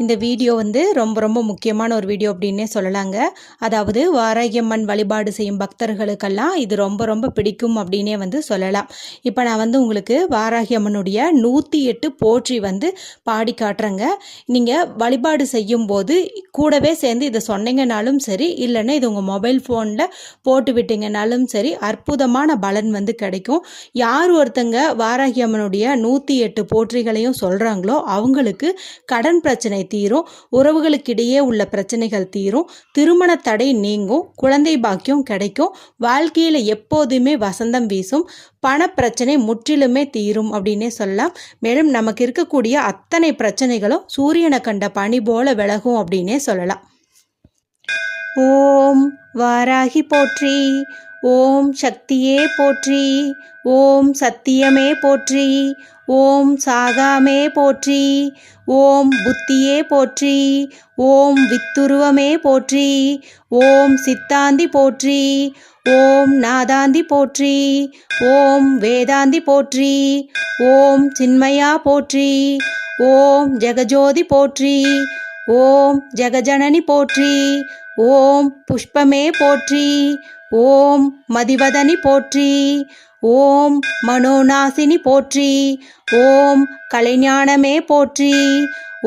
இந்த வீடியோ வந்து ரொம்ப ரொம்ப முக்கியமான ஒரு வீடியோ அப்படின்னே சொல்லலாங்க. அதாவது வாராகியம்மன் வழிபாடு செய்யும் பக்தர்களுக்கெல்லாம் இது ரொம்ப ரொம்ப பிடிக்கும் அப்படின்னே வந்து சொல்லலாம். இப்போ நான் வந்து உங்களுக்கு வாராகியம்மனுடைய நூற்றி எட்டு போற்றி வந்து பாடி காட்டுறேங்க. நீங்கள் வழிபாடு செய்யும் போது கூடவே சேர்ந்து இதை சொன்னீங்கனாலும் சரி இல்லைன்னா இது உங்கள் மொபைல் ஃபோனில் போட்டு விட்டீங்கனாலும் சரி அற்புதமான பலன் வந்து கிடைக்கும். யார் ஒருத்தங்க வாராகியம்மனுடைய நூற்றி எட்டு போற்றிகளையும் சொல்கிறாங்களோ அவங்களுக்கு கடன் பிரச்சனை தீரும் உறவுகளுக்கிடையே உள்ள பிரச்சனைகள் தீரும் திருமண தடை நீங்கும் குழந்தை பாக்கியம் கிடைக்கும் வாழ்க்கையில் எப்போதுமே வசந்தம் வீசும் பணப்பிரச்சனை முற்றிலுமே தீரும் அப்படின்னே சொல்லலாம். மேலும் நமக்கு இருக்கக்கூடிய அத்தனை பிரச்சனைகளும் சூரியனை கண்ட பனி போல விலகும் அப்படின்னே சொல்லலாம். ஓம் வாராகி போற்றி ஓம் சக்தியே போற்றி ஓம் சத்தியமே போற்றி ஓம் சாகாமே போற்றி ஓம் புத்தியே போற்றி ஓம் வித்துருவமே போற்றி ஓம் சித்தாந்தி போற்றி ஓம் நாதாந்தி போற்றி ஓம் வேதாந்தி போற்றி ஓம் சின்மயா போற்றி ஓம் ஜெகஜோதி போற்றி ஓம் ஜெகஜனனி போற்றி ஓம் புஷ்பமே போற்றி ஓம் மதிவதனி போற்றி ஓம் மனோநாசினி போற்றி ஓம் கலைஞானமே போற்றி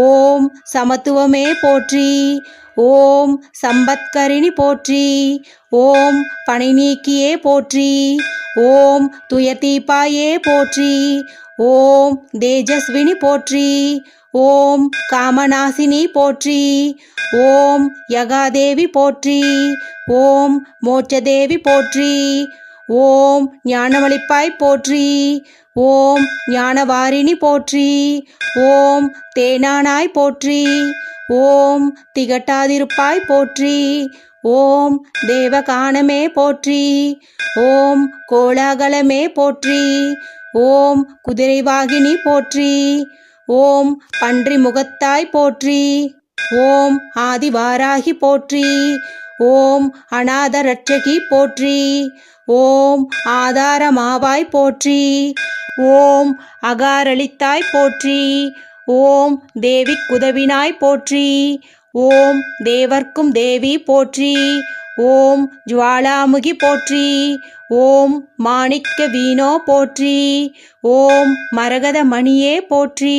ஓம் சமத்துவமே போற்றி ஓம் சம்பத்கரிணி போற்றி ஓம் பனை நீக்கியே போற்றி ஓம் துயதீபாயே போற்றி ஓம் தேஜஸ்வினி போற்றி ஓம் காமநாசினி போற்றி. ஓம் யகாதேவி போற்றி. ஓம் மோட்சதேவி போற்றி. ஓம் ஞானவழிப்பாய் போற்றி. ஓம் ஞானவாரிணி போற்றி. ஓம் தேனானாய் போற்றி. ஓம் திகட்டாதிருப்பாய் போற்றி. ஓம் தேவகானமே போற்றி. ஓம் கோலாகலமே போற்றி. ஓம் குதிரைவாகினி போற்றி. ஓம் பன்றி முகத்தாய் போற்றி. ஓம் ஆதிவாராகி போற்றி. ஓம் அநாத ரட்சகி போற்றி. ஓம் ஆதாரமாவாய் போற்றி. ஓம் அகாரளித்தாய் போற்றி. ஓம் தேவி குதவினாய் போற்றி. ஓம் தேவர்க்கும் தேவி போற்றி. ஓம் ஜுவாலாமுகி போற்றி ஓம் மாணிக்க வீணோ போற்றி ஓம் மரகத மணியே போற்றி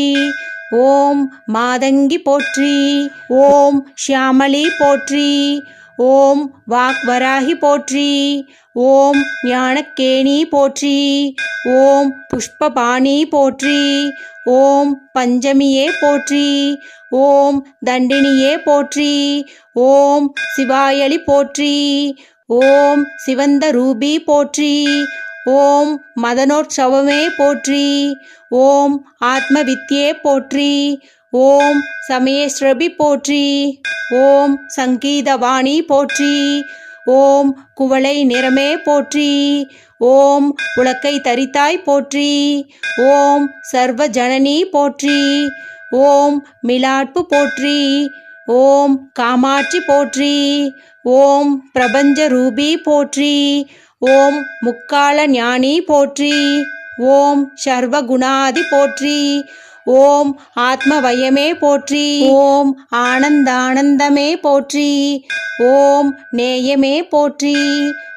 ஓம் மாதங்கி போற்றி ஓம் ஷியாமளி போற்றி ஓம் வாக்வராகி போற்றி ஓம் ஞானக்கேணி போற்றி ஓம் புஷ்பபாணி போற்றி ஓம் பஞ்சமியே போற்றி. ஓம் தண்டினியே போற்றி. ஓம் சிவாயளி போற்றி. ஓம் சிவந்த ரூபி போற்றி. ஓம் மதனோற்சவமே போற்றி. ஓம் ஆத்மவித்யே போற்றி. ஓம் சமயஸ்ரபி போற்றி. ஓம் சங்கீதவாணி போற்றி. ஓம் குவளை நிறமே போற்றி. ஓம் உலக்கை தரித்தாய் போற்றி. ஓம் சர்வ ஜனனி போற்றி. ஓம் மிலாட்பு போற்றி. ஓம் காமாட்சி போற்றி. ஓம் பிரபஞ்ச ரூபி போற்றி. ஓம் முக்கால ஞானி போற்றி. ஓம் சர்வகுணாதி போற்றி. ஓம் ஆத்மவயமே போற்றி. ஓம் ஆனந்தானந்தமே போற்றி. ஓம் நேயமே போற்றி.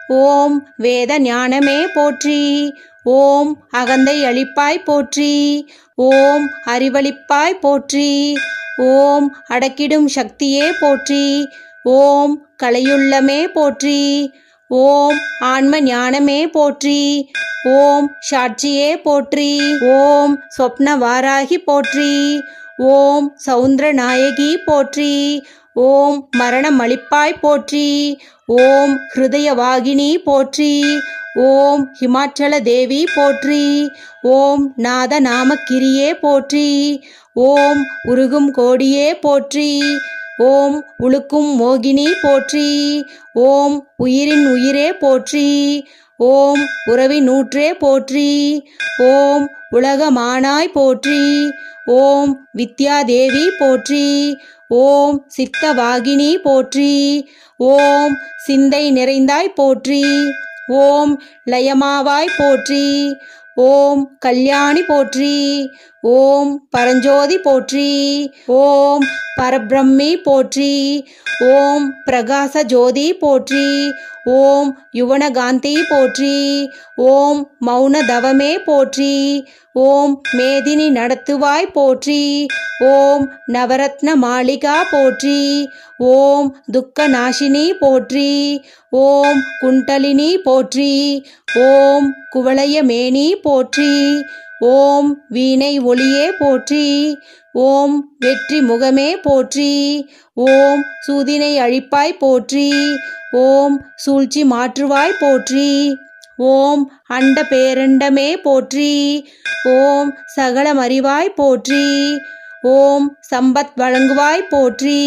ஓம் வேத ஞானமே போற்றி. ஓம் அகந்தை அளிப்பாய் போற்றி. ஓம் அறிவளிப்பாய் போற்றி. ஓம் அடக்கிடும் சக்தியே போற்றி. ஓம் கலையுள்ளமே போற்றி. ஓம் ஆன்ம ஞானமே போற்றி. ஓம் சாட்சியே போற்றி. ஓம் சொப்ன வாராகி போற்றி. ஓம் சவுந்தர நாயகி போற்றி. ஓம் மரணமளிப்பாய் போற்றி. ஓம் ஹிருதயவாகினி போற்றி. ஓம் ஹிமாச்சல தேவி போற்றி. ஓம் நாத நாமக்கிரியே போற்றி. ஓம் உருகும் கோடியே போற்றி. ஓம் உழுக்கும் மோகினி போற்றி. ஓம் உயிரின் உயிரே போற்றி. ஓம் உறவி நூற்றே போற்றி. ஓம் உலகமானாய் போற்றி. ஓம் வித்யாதேவி போற்றி. ஓம் சித்தவாகினி போற்றி. ஓம் சிந்தை நிறைந்தாய் போற்றி. ஓம் லயமாவாய் போற்றி. ஓம் கல்யாணி போற்றி. ஓம் பரஞ்சோதி போற்றி. ஓம் பரபிரம்மி போற்றி. ஓம் பிரகாச ஜோதி போற்றி. ஓம் யுவனகாந்தி போற்றி. ஓம் மௌன தவமே போற்றி. ஓம் மேதினி நடத்துவாய் போற்றி. ஓம் நவரத்ன மாளிகா போற்றி. ஓம் துக்க நாசினி போற்றி. ஓம் குண்டலினி போற்றி. ஓம் குவளையமேனி போற்றி. ஓம் வீணை ஒளியே போற்றி ஓம் வெற்றி முகமே போற்றி ஓம் சூதினை அழிப்பாய் போற்றி ஓம் சூழ்ச்சி மாற்றுவாய் போற்றி ஓம் அண்ட பேரண்டமே போற்றி ஓம் சகலமறிவாய் போற்றி ஓம் சம்பத் வழங்குவாய் போற்றி.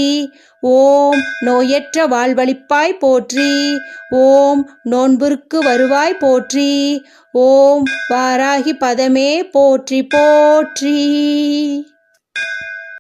ஓம் நோயற்ற வாழ்வழிப்பாய் போற்றி. ஓம் நோன்புருக்கு வருவாய் போற்றி. ஓம் வாராகி பதமே போற்றி போற்றி.